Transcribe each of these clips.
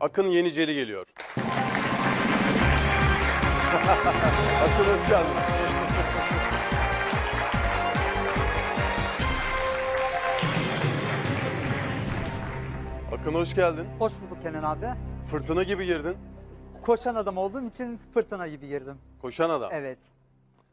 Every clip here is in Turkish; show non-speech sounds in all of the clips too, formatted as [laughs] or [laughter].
Akın Yeniceli geliyor. [laughs] Akın geldin. Akın hoş geldin. Hoş bulduk Kenan abi. Fırtına gibi girdin. Koşan adam olduğum için fırtına gibi girdim. Koşan adam. Evet.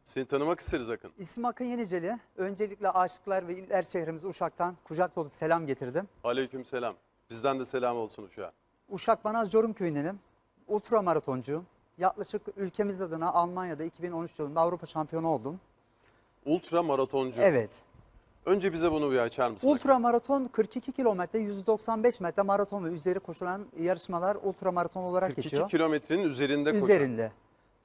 Seni tanımak isteriz Akın. İsmim Akın Yeniceli. Öncelikle Aşıklar ve İller şehrimiz Uşak'tan kucak dolu selam getirdim. Aleyküm selam. Bizden de selam olsun Uşak'a. Uşak Banaz Corum köyündenim. Ultra maratoncuyum. Yaklaşık ülkemiz adına Almanya'da 2013 yılında Avrupa şampiyonu oldum. Ultra maratoncu. Evet. Önce bize bunu bir açar mısın? Ultra maraton 42 kilometre, 195 metre maraton ve üzeri koşulan yarışmalar ultra maraton olarak 42 geçiyor. kilometrenin üzerinde koşan. Üzerinde.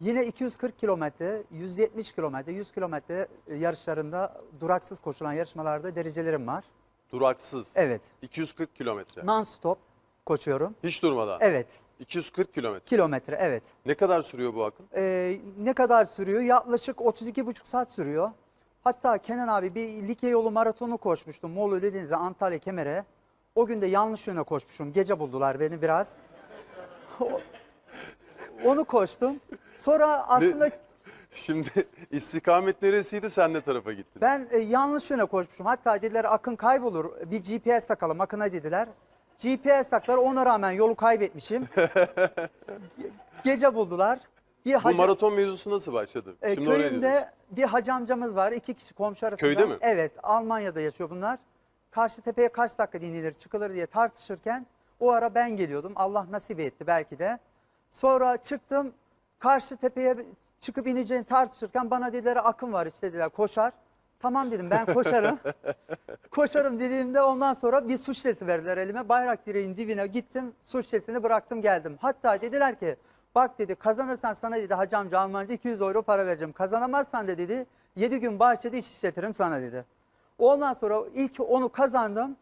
Yine 240 kilometre, 170 kilometre, 100 kilometre yarışlarında duraksız koşulan yarışmalarda derecelerim var. Duraksız. Evet. 240 kilometre. Non-stop koşuyorum. Hiç durmadan. Evet. 240 kilometre. Kilometre evet. Ne kadar sürüyor bu Akın? Ee, ne kadar sürüyor? Yaklaşık 32,5 saat sürüyor. Hatta Kenan abi bir Likya yolu maratonu koşmuştum. Moğol Ölüdeniz'e Antalya Kemer'e. O gün de yanlış yöne koşmuşum. Gece buldular beni biraz. [laughs] Onu koştum. Sonra aslında [laughs] Şimdi istikamet neresiydi sen ne tarafa gittin? Ben e, yanlış yöne koşmuşum. Hatta dediler akın kaybolur. Bir GPS takalım akına dediler. GPS taktılar ona rağmen yolu kaybetmişim. Ge- [laughs] Gece buldular. Bir Bu hacı- maraton mevzusu nasıl başladı? e, Şimdi oraya gidiyoruz. köyümde bir hacı amcamız var. iki kişi komşu arasında. Köyde mi? Evet Almanya'da yaşıyor bunlar. Karşı tepeye kaç dakika inilir çıkılır diye tartışırken o ara ben geliyordum. Allah nasip etti belki de. Sonra çıktım karşı tepeye çıkıp ineceğini tartışırken bana dediler akım var işte dediler koşar. Tamam dedim ben koşarım. [laughs] koşarım dediğimde ondan sonra bir su şişesi verdiler elime. Bayrak direğin dibine gittim su şişesini bıraktım geldim. Hatta dediler ki bak dedi kazanırsan sana dedi hacı amca Almanca 200 euro para vereceğim. Kazanamazsan da dedi 7 gün bahçede iş işletirim sana dedi. Ondan sonra ilk onu kazandım.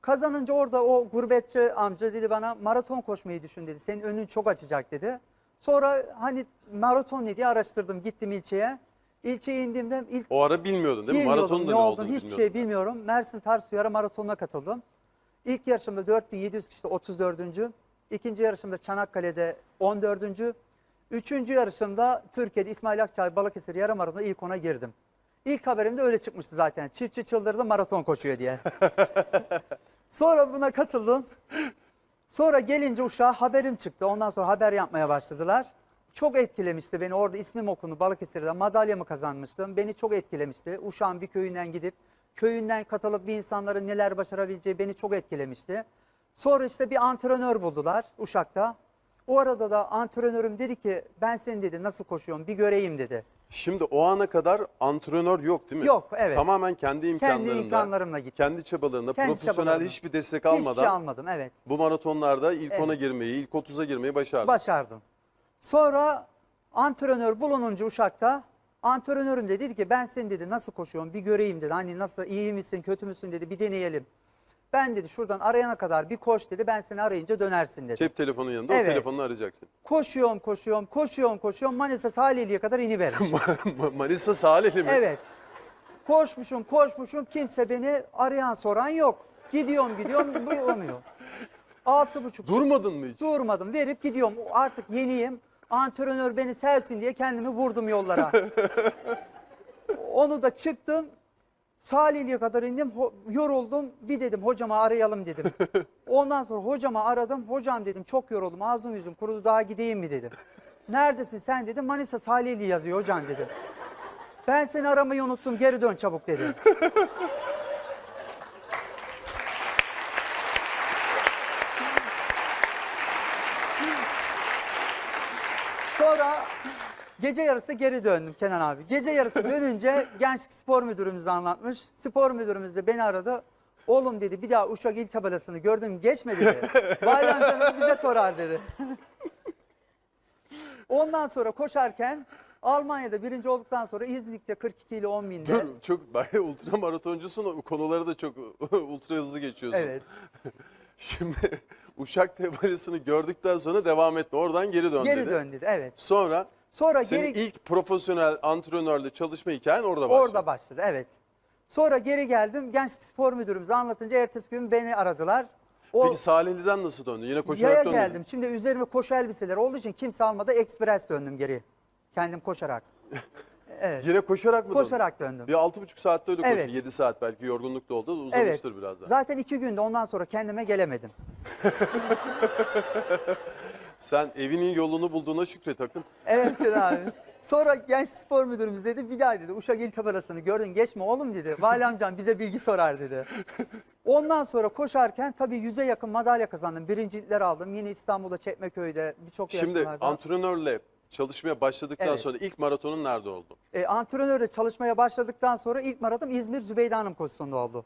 Kazanınca orada o gurbetçi amca dedi bana maraton koşmayı düşün dedi. Senin önün çok açacak dedi. Sonra hani maraton ne diye araştırdım gittim ilçeye. İlçeye indiğimde ilk O ara bilmiyordun değil mi? Maratonun da ne ne olduğunu olduğunu hiçbir şey bilmiyorum. Mersin Tarsus Yarı Maratonu'na katıldım. İlk yarışımda 4700 kişide 34. İkinci yarışımda Çanakkale'de 14. Üçüncü yarışımda Türkiye'de İsmail Akçay Balıkesir Yarı Maratonu'na ilk ona girdim. İlk haberimde öyle çıkmıştı zaten. Çiftçi çıldırdı maraton koşuyor diye. [laughs] Sonra buna katıldım. Sonra gelince uşağa haberim çıktı. Ondan sonra haber yapmaya başladılar. Çok etkilemişti beni. Orada ismim okundu Balıkesir'de. Madalyamı kazanmıştım. Beni çok etkilemişti. Uşağın bir köyünden gidip köyünden katılıp bir insanların neler başarabileceği beni çok etkilemişti. Sonra işte bir antrenör buldular Uşak'ta. O arada da antrenörüm dedi ki ben seni dedi nasıl koşuyorum bir göreyim dedi. Şimdi o ana kadar antrenör yok değil mi? Yok, evet. Tamamen kendi imkanlarında. imkanlarımla gittim. Kendi çabalarında, Kendi profesyonel çabalarımla. hiçbir destek Hiçbir almadan şey almadım evet. bu maratonlarda ilk Evet. 10'a girmeyi, ilk 30'a girmeyi başardın. Başardım. Sonra antrenör bulununca Uşak'ta antrenörüm de dedi ki ben seni dedi nasıl koşuyorum bir göreyim dedi. Hani nasıl iyi misin kötü müsün dedi bir deneyelim. Ben dedi şuradan arayana kadar bir koş dedi ben seni arayınca dönersin dedi. Cep telefonun yanında Evet. o telefonunu arayacaksın. Koşuyorum koşuyorum koşuyorum koşuyorum Manisa Salihli'ye kadar inivermişim. [laughs] Manisa Salihli mi? evet. Koşmuşum koşmuşum kimse beni arayan soran yok. Gidiyorum gidiyorum bu olmuyor. [laughs] Altı buçuk Durmadın mı hiç? Durmadım verip gidiyorum. Artık yeniyim. Antrenör beni sevsin diye kendimi vurdum yollara. [laughs] Onu da çıktım. Salihli'ye kadar indim. Yoruldum. Bir dedim hocama arayalım dedim. [laughs] Ondan sonra hocama aradım. Hocam dedim çok yoruldum. Ağzım yüzüm kurudu daha gideyim mi dedim. Neredesin sen dedim. Manisa Salihli yazıyor hocam dedim. Ben seni aramayı unuttum. Geri dön çabuk dedi. [laughs] Sonra gece yarısı geri döndüm Kenan abi. Gece yarısı dönünce [laughs] gençlik spor müdürümüz anlatmış. Spor müdürümüz de beni aradı. Oğlum dedi bir daha Uşak il tabelasını gördüm geçme dedi. [laughs] Bayram canım bize sorar dedi. [laughs] Ondan sonra koşarken Almanya'da birinci olduktan sonra İznik'te 42 ile 10 binde. Dur, çok bayağı ultra maratoncusun. o Konuları da çok ultra hızlı geçiyorsun. Evet. Şimdi Uşak Tebalesi'ni gördükten sonra devam etme. Oradan geri dön Geri dedi. dön dedi. Evet. Sonra Sonra senin geri ilk profesyonel antrenörle çalışma hikayen orada başladı. Orada başladı evet. Sonra geri geldim. Gençlik spor müdürümüze anlatınca ertesi gün beni aradılar. O Peki Salihli'den nasıl döndün? Yine koşarak yaya döndün. mü? geldim. Şimdi üzerime koşu elbiseleri olduğu için kimse almadı. Ekspres döndüm geri. Kendim koşarak. [laughs] Evet. Yine koşarak mı döndün? Koşarak döndüm. Bir altı buçuk saatte öyle Evet. koştun. Yedi saat belki yorgunluk da oldu. Evet. Uzamıştır biraz daha. Zaten iki günde ondan sonra kendime gelemedim. [laughs] Sen evinin yolunu bulduğuna şükret Akın. Evet abi. [laughs] Sonra genç spor müdürümüz dedi bir daha dedi Uşak il tabelasını gördün geçme oğlum dedi. Vali amcam bize bilgi sorar dedi. [laughs] Ondan sonra koşarken tabii yüze yakın madalya kazandım. Birincilikler aldım. Yine İstanbul'da Çekmeköy'de birçok Şimdi yarışmalarda. antrenörle çalışmaya başladıktan Evet. sonra ilk maratonun nerede oldu? E, antrenörle çalışmaya başladıktan sonra ilk maraton İzmir Zübeyde Hanım koşusunda oldu.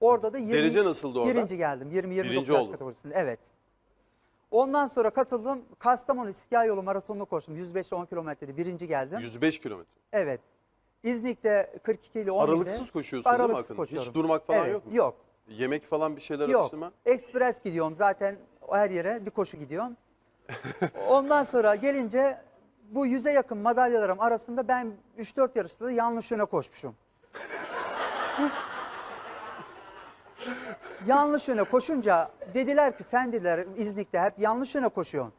Orada da 20, Derece nasıldı orada? Birinci geldim. 20-29 Birinci yaş oldun. kategorisinde. Evet. Ondan sonra katıldım. Kastamonu İstiklal Yolu maratonunu koştum. 105-10 kilometrede birinci geldim. 105 kilometre. Evet. İznik'te 42 ile 11'de. Aralıksız koşuyorsun değil mi Aralıksız Akın? koşuyorum. Hiç durmak falan Evet, yok mu? Yok. Yemek falan bir şeyler Yok. atıştırma? Ekspres gidiyorum zaten her yere bir koşu gidiyorum. [laughs] Ondan sonra gelince bu yüze yakın madalyalarım arasında ben 3-4 yarışta da yanlış yöne koşmuşum. [laughs] yanlış yöne koşunca dediler ki sen dediler İznik'te hep yanlış yöne koşuyorsun.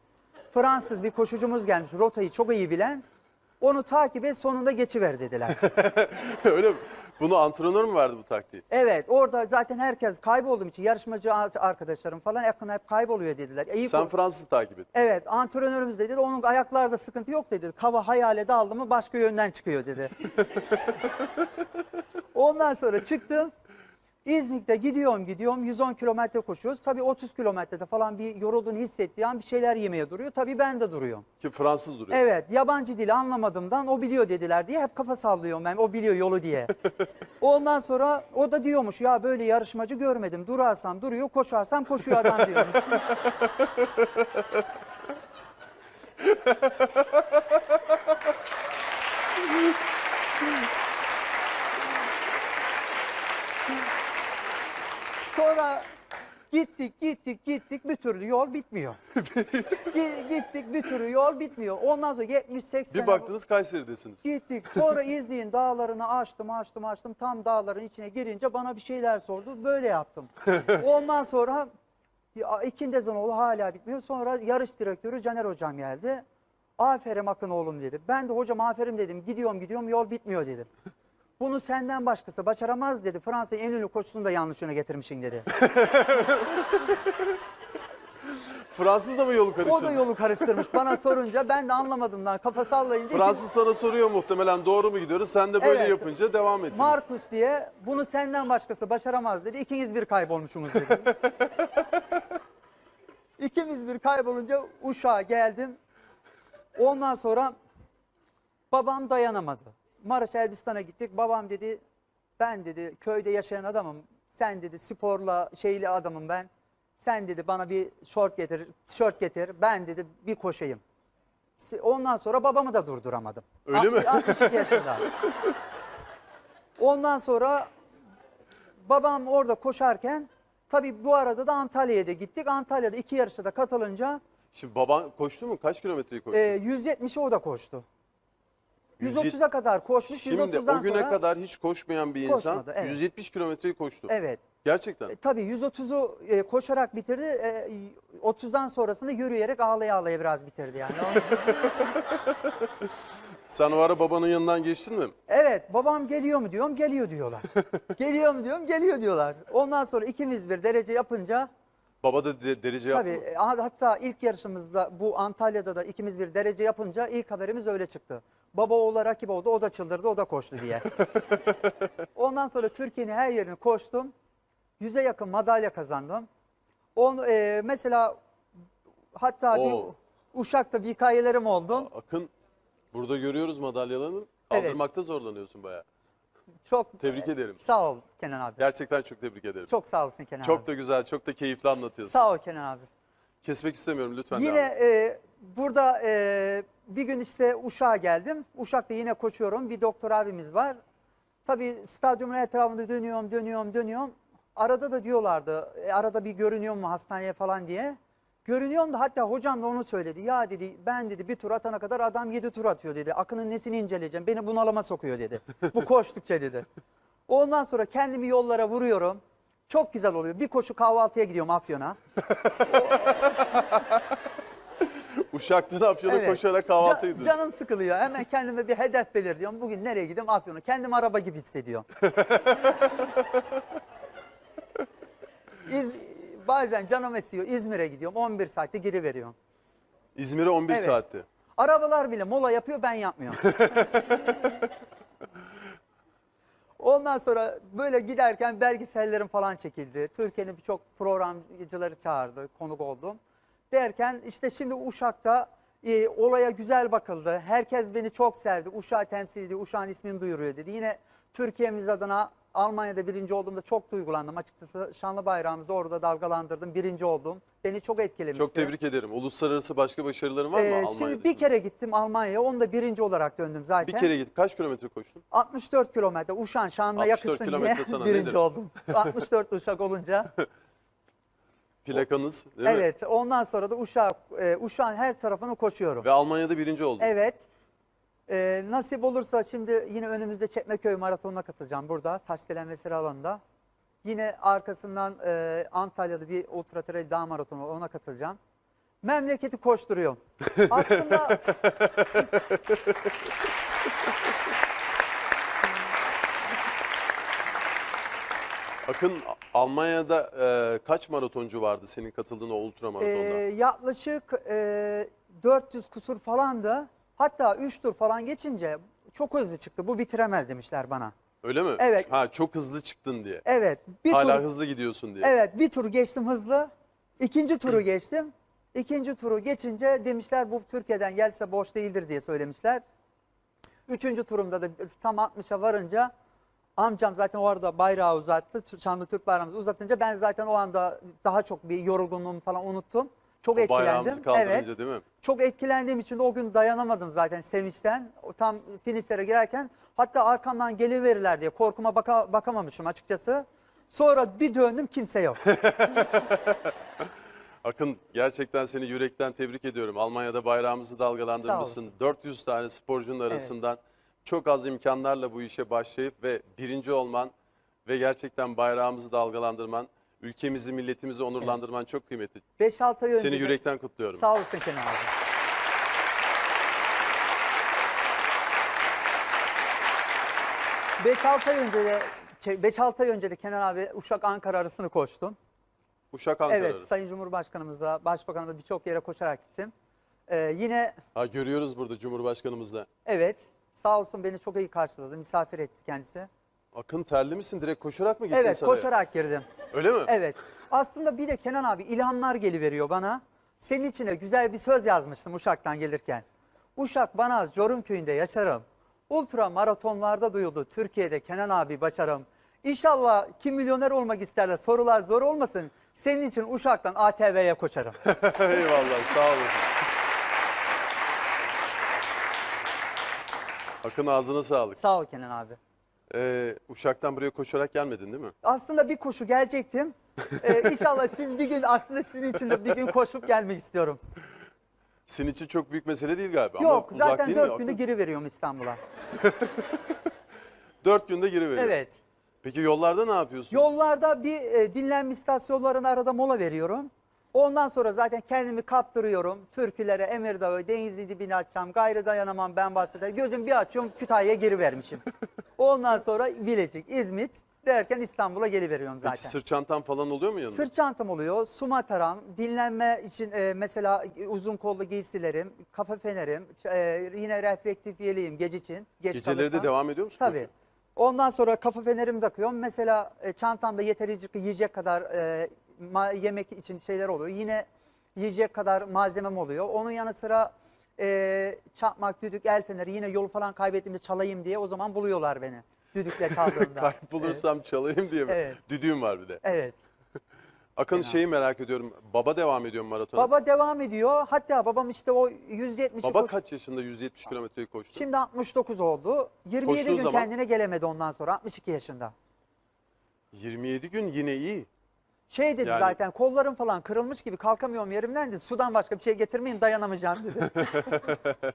Fransız bir koşucumuz gelmiş rotayı çok iyi bilen. Onu takip et sonunda geçiver dediler. [laughs] Öyle mi? Bunu antrenör mü verdi bu taktiği? Evet orada zaten herkes kaybolduğum için yarışmacı arkadaşlarım falan yakın hep kayboluyor dediler. İyi Sen Fransız takip et. Evet antrenörümüz dedi onun ayaklarda sıkıntı yok dedi. Kava hayale daldı mı başka yönden çıkıyor dedi. [laughs] Ondan sonra çıktım. İznik'te gidiyorum gidiyorum 110 kilometre koşuyoruz. Tabii 30 kilometrede falan bir yorulduğunu hissettiği an bir şeyler yemeye duruyor. Tabii ben de duruyorum. Ki Fransız duruyor. Evet yabancı dili anlamadığımdan o biliyor dediler diye hep kafa sallıyorum ben o biliyor yolu diye. [laughs] Ondan sonra o da diyormuş ya böyle yarışmacı görmedim durarsam duruyor koşarsam koşuyor adam diyormuş. [laughs] Sonra gittik gittik gittik bir türlü yol bitmiyor. [laughs] Gi- gittik bir türlü yol bitmiyor. Ondan sonra 70-80 Bir baktınız Kayseri'desiniz. Gittik. Sonra [laughs] İznik'in dağlarını açtım, açtım, açtım. Tam dağların içine girince bana bir şeyler sordu. Böyle yaptım. [laughs] Ondan sonra ya, ikindi Ezanoğlu hala bitmiyor. Sonra yarış direktörü Caner Hocam geldi. Aferin Akın oğlum dedi. Ben de hocam aferin dedim. Gidiyorum gidiyorum yol bitmiyor dedim. Bunu senden başkası başaramaz dedi. Fransa'nın en ünlü koşusunu da yanlış yöne getirmişsin dedi. [laughs] Fransız da mı yolu karıştırdı? O da yolu karıştırmış. Bana sorunca ben de anlamadım lan. Kafa sallayınca. Fransız sana soruyor muhtemelen doğru mu gidiyoruz? Sen de böyle Evet. yapınca devam ettiniz. Markus diye bunu senden başkası başaramaz dedi. İkiniz bir kaybolmuşsunuz dedi. [laughs] İkimiz bir kaybolunca Uşak'a geldim. Ondan sonra babam dayanamadı. Maraş Elbistan'a gittik. Babam dedi ben dedi köyde yaşayan adamım. Sen dedi sporla şeyli adamım ben. Sen dedi bana bir şort getir, tişört getir. Ben dedi bir koşayım. Ondan sonra babamı da durduramadım. Öyle mi? 62 yaşında. Ondan sonra babam orada koşarken tabii bu arada da Antalya'ya da gittik. Antalya'da iki yarışta da katılınca Şimdi baban koştu mu? Kaç kilometreyi koştu? e, 170'i o da koştu. 170 130'a kadar koşmuş. Şimdi 130'dan o güne sonra, kadar hiç koşmayan bir insan Koşmadı, evet. 170 kilometreyi koştu. Evet. Gerçekten. E, tabii 130'u e, koşarak bitirdi. E, 30'dan sonrasını yürüyerek ağlaya ağlaya biraz bitirdi yani. [laughs] Sen o ara babanın yanından geçtin mi? evet babam geliyor mu diyorum geliyor diyorlar. [laughs] geliyor mu diyorum geliyor diyorlar. Ondan sonra ikimiz bir derece yapınca Baba da de- derece yaptı Tabii mı? e, hatta ilk yarışımızda bu Antalya'da da ikimiz bir derece yapınca ilk haberimiz öyle çıktı. Baba oğlu rakip oldu o da çıldırdı o da koştu diye. [laughs] Ondan sonra Türkiye'nin her yerini koştum. Yüze yakın madalya kazandım. On, e, mesela hatta Oo. bir Uşak'ta bir hikayelerim oldu. Akın burada görüyoruz madalyalarını. Evet. Kaldırmakta zorlanıyorsun bayağı. Çok Tebrik ederim. Sağ ol Kenan abi. Gerçekten çok tebrik ederim. Çok sağ olasın Kenan Çok abi. da güzel, çok da keyifli anlatıyorsun. Sağ ol Kenan abi. Kesmek istemiyorum lütfen. Yine devam et. e, burada e, bir gün işte Uşak'a geldim. Uşak'ta yine koşuyorum. Bir doktor abimiz var. Tabii stadyumun etrafında dönüyorum, dönüyorum, dönüyorum. Arada da diyorlardı, e, arada bir görünüyor mu hastaneye falan diye. Görünüyorum da hatta hocam da onu söyledi. Ya dedi ben dedi bir tur atana kadar adam yedi tur atıyor dedi. Akının nesini inceleyeceğim beni bunalıma sokuyor dedi. Bu [laughs] koştukça dedi. Ondan sonra kendimi yollara vuruyorum. Çok güzel oluyor. Bir koşu kahvaltıya gidiyorum Afyon'a. [laughs] Uşak'tan Afyon'a Evet. koşarak Ca- kahvaltıydı. canım sıkılıyor. Hemen kendime bir hedef belirliyorum. Bugün nereye gideyim? Afyon'a. Kendim araba gibi hissediyorum. [laughs] İz, bazen canım esiyor. İzmir'e gidiyorum. 11 saatte geri veriyorum. İzmir'e 11 Evet. saatti. Arabalar bile mola yapıyor ben yapmıyorum. [laughs] Ondan sonra böyle giderken belgesellerim falan çekildi. Türkiye'nin birçok programcıları çağırdı, konuk oldum. Derken işte şimdi Uşak'ta e, olaya güzel bakıldı. Herkes beni çok sevdi. Uşak'ı temsil ediyor, Uşak'ın ismini duyuruyor dedi. Yine Türkiye'miz adına Almanya'da birinci olduğumda çok duygulandım. Açıkçası şanlı bayrağımızı orada dalgalandırdım. Birinci oldum. Beni çok etkilemişti. Çok tebrik ederim. Uluslararası başka başarıların var mı Ee, Almanya Şimdi bir kere gittim Almanya'ya. Onu da birinci olarak döndüm zaten. Bir kere git. Kaç kilometre koştun? 64 kilometre Uşak'ın şanına 64 yakınsın diye sana [laughs] birinci nedir? oldum. 64 Uşak olunca. [laughs] Plakanız değil mi? evet ondan sonra da Uşak, e, Uşak'ın her tarafını koşuyorum. Ve Almanya'da birinci oldun. Evet. E, nasip olursa şimdi yine önümüzde Çekmeköy Maratonu'na katılacağım burada. Taşdelen Mesire alanında. Yine arkasından e, Antalya'da bir ultra trail dağ maratonu var, ona katılacağım. Memleketi koşturuyorum. [laughs] Aslında Akın Almanya'da e, kaç maratoncu vardı senin katıldığın o ultra maratonda? Ee, yaklaşık e, 400 kusur falandı. Hatta 3 tur falan geçince çok hızlı çıktı. Bu bitiremez demişler bana. Öyle mi? evet. Ha çok hızlı çıktın diye. Evet. Bir Hala tur, hızlı gidiyorsun diye. Evet, bir tur geçtim hızlı. İkinci turu geçtim. İkinci turu geçince demişler bu Türkiye'den gelse boş değildir diye söylemişler. Üçüncü turumda da tam 60'a varınca amcam zaten o arada bayrağı uzattı. Şanlı Türk bayrağımızı uzatınca ben zaten o anda daha çok bir yorgunluğumu falan unuttum. Çok O etkilendim. Evet. değil mi? Çok etkilendiğim için de o gün dayanamadım zaten sevinçten. O tam finishlere girerken hatta arkamdan geliverirler diye korkuma baka, bakamamışım açıkçası. Sonra bir döndüm kimse yok. [laughs] [laughs] Akın gerçekten seni yürekten tebrik ediyorum. Almanya'da bayrağımızı dalgalandırmışsın. 400 tane sporcunun arasından çok az imkanlarla bu işe başlayıp ve birinci olman ve gerçekten bayrağımızı dalgalandırman, ülkemizi, milletimizi onurlandırman çok kıymetli. 5-6 ay önce Seni de- yürekten kutluyorum. Sağ olasın Kenan abi. Beş altı ay önce de 5-6 ay önce de Kenan abi Uşak Ankara arasını koştum. Uşak Ankara. Evet, arası. Sayın Cumhurbaşkanımızla, Başbakanımızla birçok yere koşarak gittim. Ee, yine Ha, görüyoruz burada Cumhurbaşkanımızla. evet, sağ olsun beni çok iyi karşıladı, misafir etti kendisi. Akın terli misin? Direkt koşarak mı gittin Evet, saraya? koşarak girdim. Öyle mi? Evet. Aslında bir de Kenan abi ilhamlar geliveriyor bana. Senin içine güzel bir söz yazmıştım Uşak'tan gelirken. Uşak bana Jorum köyünde yaşarım. Ultra maratonlarda duyuldu Türkiye'de Kenan abi başarım. İnşallah kim milyoner olmak isterler sorular zor olmasın. Senin için Uşak'tan ATV'ye koşarım. [laughs] Eyvallah sağ olun. Akın ağzına sağlık. Sağ ol Kenan abi. Ee, Uşak'tan buraya koşarak gelmedin değil mi? Aslında bir koşu gelecektim. Ee, inşallah siz bir gün aslında sizin için de bir gün koşup gelmek istiyorum. Senin için çok büyük mesele değil galiba. Ama Yok uzak zaten değil mi dört günde Akın? geri veriyorum İstanbul'a. [laughs] Dört günde giriveriyor. Evet. Peki yollarda ne yapıyorsun? Yollarda bir e, dinlenme istasyonlarına arada mola veriyorum. Ondan sonra zaten kendimi kaptırıyorum. Türkülere, Emirdağ'ı, Denizli dibini açacağım. Gayrı dayanamam ben bahseder. Gözüm bir açıyorum Kütahya'ya geri vermişim. [laughs] Ondan sonra Bilecik, İzmit derken İstanbul'a geliveriyorum zaten. Peki sırt çantan falan oluyor mu yanında? Sırt çantam oluyor, su mataram, dinlenme için e, mesela uzun kollu giysilerim, kafa fenerim, e, yine reflektif yeleğim gece için. Geç Geceleri de kalırsam. devam ediyor musun? Tabii. koşuya? Ondan sonra kafa fenerimi takıyorum. Mesela e, çantamda yeterince yiyecek kadar e, yemek için şeyler oluyor. Yine yiyecek kadar malzemem oluyor. Onun yanı sıra e, çakmak, düdük, el feneri yine yolu falan kaybettiğimde çalayım diye o zaman buluyorlar beni. Düdükle çaldığımda. [laughs] Kaybolursam çalayım diye mi? Evet. Düdüğüm var bir de. Evet. [laughs] evet. Akın şeyi merak ediyorum. Baba devam ediyor mu maratona? Baba devam ediyor. Hatta babam işte o 170'i Baba kaç yaşında 170 kilometreyi koştu? Şimdi 69 oldu. 27 Koştuğu gün zaman- kendine gelemedi ondan sonra 62 yaşında. 27 gün yine iyi. Şey dedi Yani- zaten kollarım falan kırılmış gibi kalkamıyorum yerimden dedi. Sudan başka bir şey getirmeyin dayanamayacağım dedi. [laughs]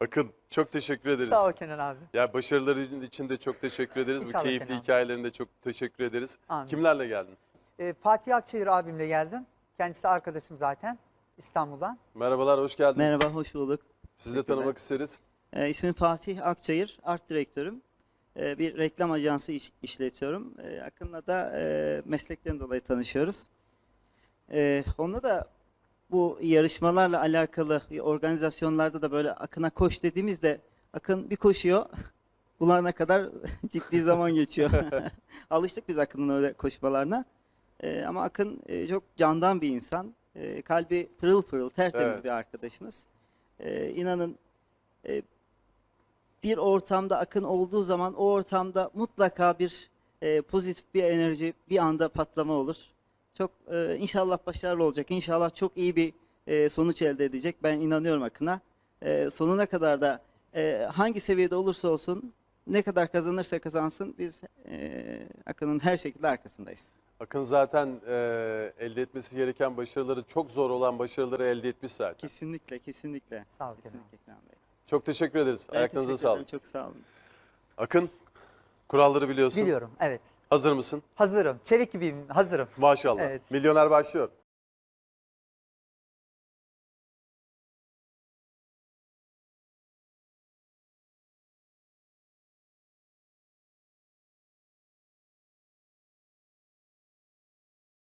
Akın çok teşekkür ederiz. Sağ ol Kenan abi. Ya başarıların için de çok teşekkür ederiz. İnşallah Bu keyifli Kenan. hikayelerinde çok teşekkür ederiz. Amin. Kimlerle geldin? Ee, Fatih Akçayır abimle geldim. Kendisi arkadaşım zaten İstanbul'dan. Merhabalar, hoş geldiniz. Merhaba, hoş bulduk. Sizi de tanımak isteriz. Ee, ismim Fatih Akçayır, art direktörüm. Ee, bir reklam ajansı iş- işletiyorum. Ee, Akın'la da e, meslekten dolayı tanışıyoruz. Ee, onunla da bu yarışmalarla alakalı organizasyonlarda da böyle Akın'a koş dediğimizde Akın bir koşuyor, [laughs] bulana kadar [laughs] ciddi zaman geçiyor. [laughs] Alıştık biz Akın'ın öyle koşmalarına. Ee, ama Akın e, çok candan bir insan. Ee, kalbi pırıl pırıl, tertemiz Evet. bir arkadaşımız. Ee, inanın e, bir ortamda akın olduğu zaman o ortamda mutlaka bir e, pozitif bir enerji bir anda patlama olur. Çok e, inşallah başarılı olacak. İnşallah çok iyi bir e, sonuç elde edecek. Ben inanıyorum Akın'a. E, sonuna kadar da e, hangi seviyede olursa olsun ne kadar kazanırsa kazansın biz e, Akın'ın her şekilde arkasındayız. Akın zaten e, elde etmesi gereken başarıları, çok zor olan başarıları elde etmiş zaten. Kesinlikle, kesinlikle. Sağ ol Kenan. Kesinlikle Kenan Bey. Çok teşekkür ederiz. Ben Ayaklarınıza teşekkür ederim, sağlık. Çok sağ olun. Akın, kuralları biliyorsun. Biliyorum evet. Hazır mısın? Hazırım. Çelik gibiyim hazırım. Maşallah. Evet. Milyoner başlıyor.